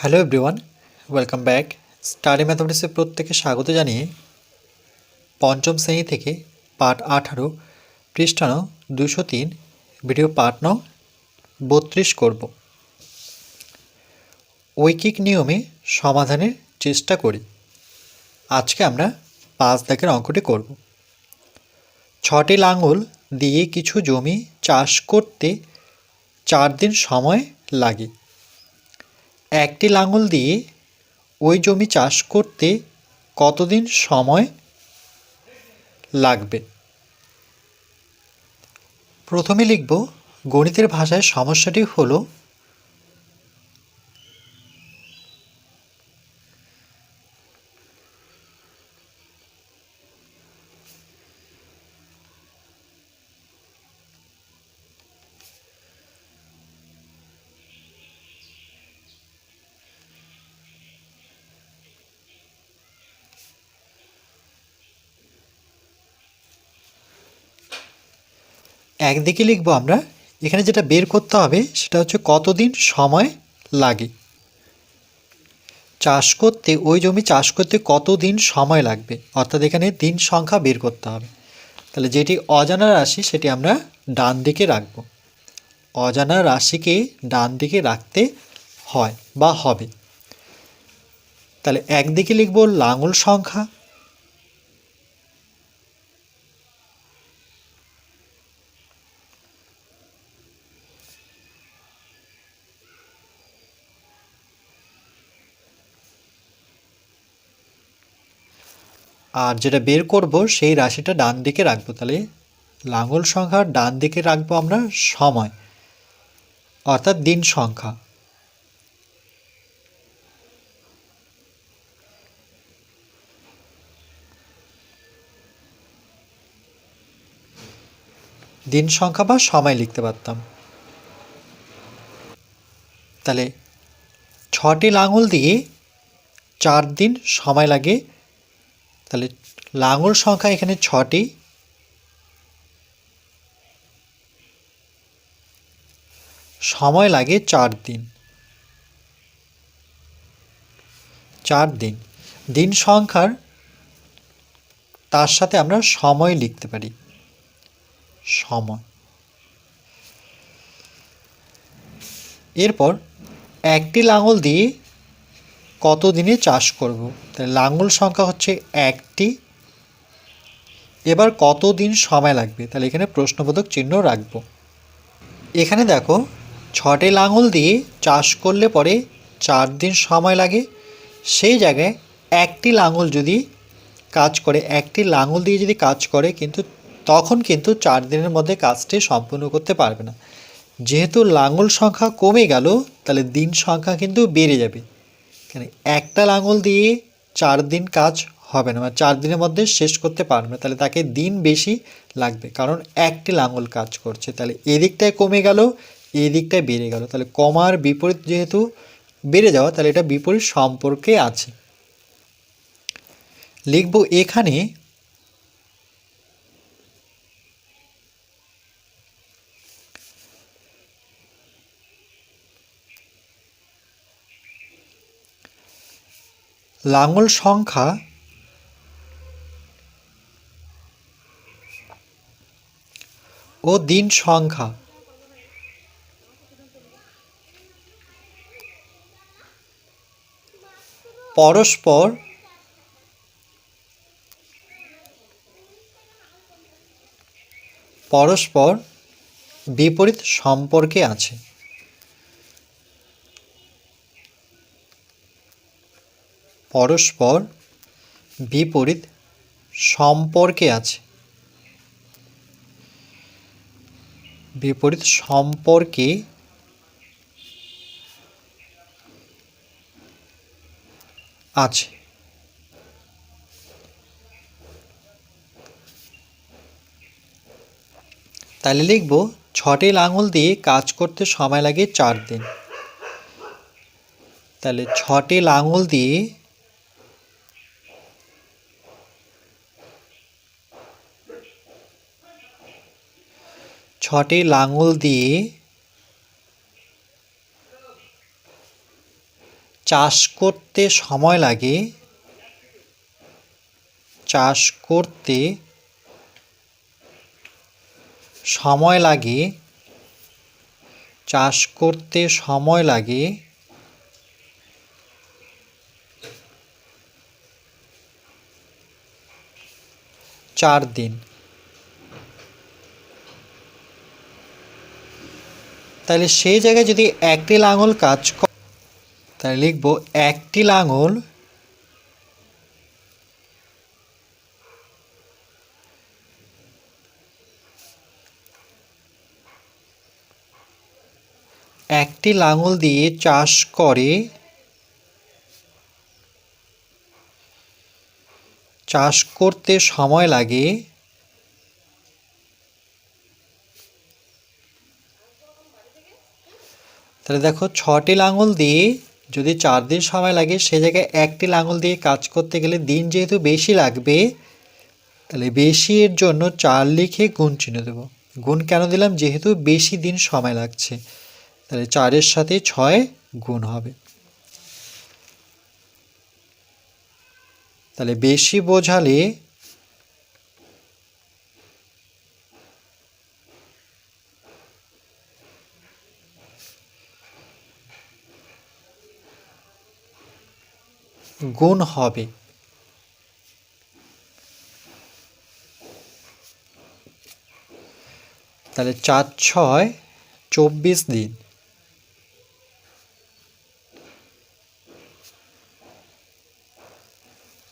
Hello everyone welcome back study ম্যাথমেটিক্সে প্রত্যেকে স্বাগত জানিয়ে পঞ্চম শ্রেণি থেকে পাঠ আঠারো, পৃষ্ঠানো দুশো তিন ভিডিও পাঠ নং বত্রিশ করব। ঐকিক নিয়মে সমাধানের চেষ্টা করি। আজকে আমরা পাঁচ দাগের অঙ্কটি করব। ছটি লাঙল দিয়ে কিছু জমি চাষ করতে চার দিন সময় লাগে। একটি লাঙল দিয়ে ওই জমি চাষ করতে কতদিন সময় লাগবে? প্রথমে লিখব গণিতের ভাষায় সমস্যাটি হলো একদিকে লিখব আমরা, এখানে যেটা বের করতে হবে সেটা হচ্ছে কতদিন সময় লাগে। চাষ করতে, ওই জমি চাষ করতে কতদিন সময় লাগবে? অর্থাৎ এখানে দিন সংখ্যা বের করতে হবে। তাহলে যেটি অজানা রাশি সেটি আমরা ডান দিকে রাখব। অজানা রাশিকে ডান দিকে রাখতে হয় বা হবে। তাহলে একদিকে লিখব লাঙল সংখ্যা আর যেটা বের করব, সেই রাশিটা ডান দিকে রাখব। তাহলে লাঙল সংখ্যার ডান দিকে রাখব আমরা সময়, অর্থাৎ দিন সংখ্যা। দিন সংখ্যা বা সময় লিখতে পারতাম। তাহলে ছটি লাঙল দিয়ে চার দিন সময় লাগে। তাহলে লাঙল সংখ্যা এখানে ছটি। সময় লাগে চার দিন। চার দিন। দিন সংখ্যার তার সাথে আমরা সময় লিখতে পারি। সময়। এরপর একটি লাঙল দিয়ে কত দিনে চাষ করব? তাহলে লাঙল সংখ্যা হচ্ছে একটি। এবার কত দিন সময় লাগবে? তাহলে এখানে প্রশ্নবোধক চিহ্ন রাখব। এখানে দেখো ছটে লাঙল দিয়ে চাষ করলে পরে চার দিন সময় লাগে। সেই জায়গায় একটি লাঙল যদি কাজ করে, একটি লাঙল দিয়ে যদি কাজ করে, কিন্তু তখন কিন্তু চার দিনের মধ্যে কাজটি সম্পূর্ণ করতে পারবে না। যেহেতু লাঙল সংখ্যা কমে গেল, তাহলে দিন সংখ্যা কিন্তু বেড়ে যাবে। এখানে একটা লাঙল দিয়ে চার দিন কাজ হবে না মানে চার দিনের মধ্যে শেষ করতে পারবে তাহলে তাকে দিন বেশি লাগবে, কারণ একটি লাঙল কাজ করছে। তাহলে এদিকটায় কমে গেল, এদিকটায় বেড়ে গেল। তাহলে কমার বিপরীত যেহেতু বেড়ে যাওয়া, তাহলে এটা বিপরীত সম্পর্কে আছে। লিখব এখানে লাঙল সংখ্যা ও দিন সংখ্যা। পরস্পর পরস্পর বিপরীত সম্পর্কে আছে। পরস্পর বিপরীত সম্পর্কে আছে। বিপরীত সম্পর্কে আছে। তাহলে লিখব, ছটি লাঙল দিয়ে কাজ করতে সময় লাগে চার দিন। তাহলে ছটি লাঙল দিয়ে ছটি লাঙল দিয়ে চাষ করতে সময় লাগে। চাষ করতে সময় লাগে। চাষ করতে সময় লাগে। চার দিন। তাহলে সেই জায়গায় যদি একটি লাঙল কাজ করে তাহলে লিখব একটি লাঙল একটি লাঙল দিয়ে চাষ করে, চাষ করতে সময় লাগে। তাহলে দেখো ছটি লাঙল দিয়ে যদি চার দিন সময় লাগে, সে জায়গায় একটি লাঙল দিয়ে কাজ করতে গেলে দিন যেহেতু বেশি লাগবে, তাহলে বেশি এর জন্য চার লিখে গুণ চিহ্ন দেবো। গুণ কেন দিলাম? যেহেতু বেশি দিন সময় লাগছে, তাহলে চারের সাথে ছয় গুণ হবে। তাহলে বেশি বোঝালে গুণ হবে। তাহলে চার, ছয়, চব্বিশ দিন।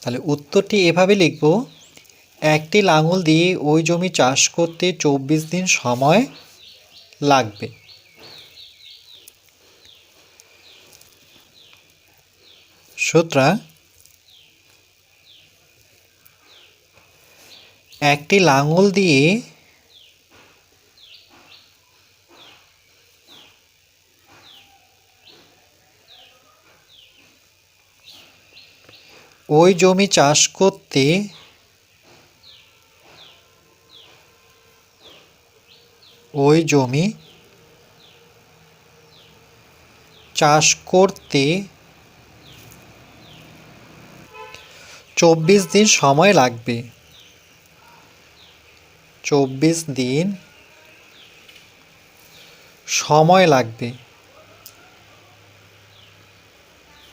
তাহলে উত্তরটি এভাবে লিখব, একটি লাঙল দিয়ে ওই জমি চাষ করতে চব্বিশ দিন সময় লাগবে। সুতরাং একটি লাঙল দিয়ে ওই জমি চাষ করতে ওই জমি চাষ করতে চব্বিশ দিন সময় লাগবে। চব্বিশ দিন সময় লাগবে।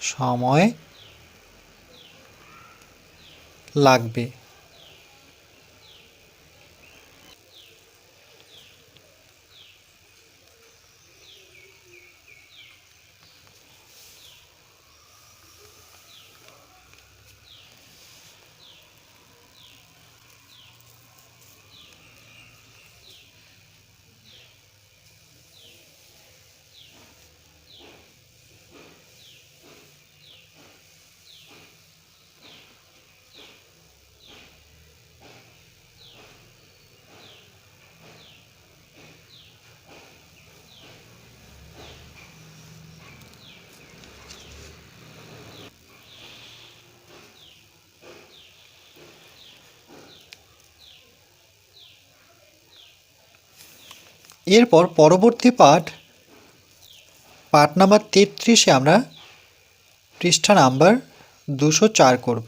সময় লাগবে। এরপর পরবর্তী পাঠ পাঠ নাম্বার তেত্রিশে আমরা পৃষ্ঠা নাম্বার দুশো চার করব।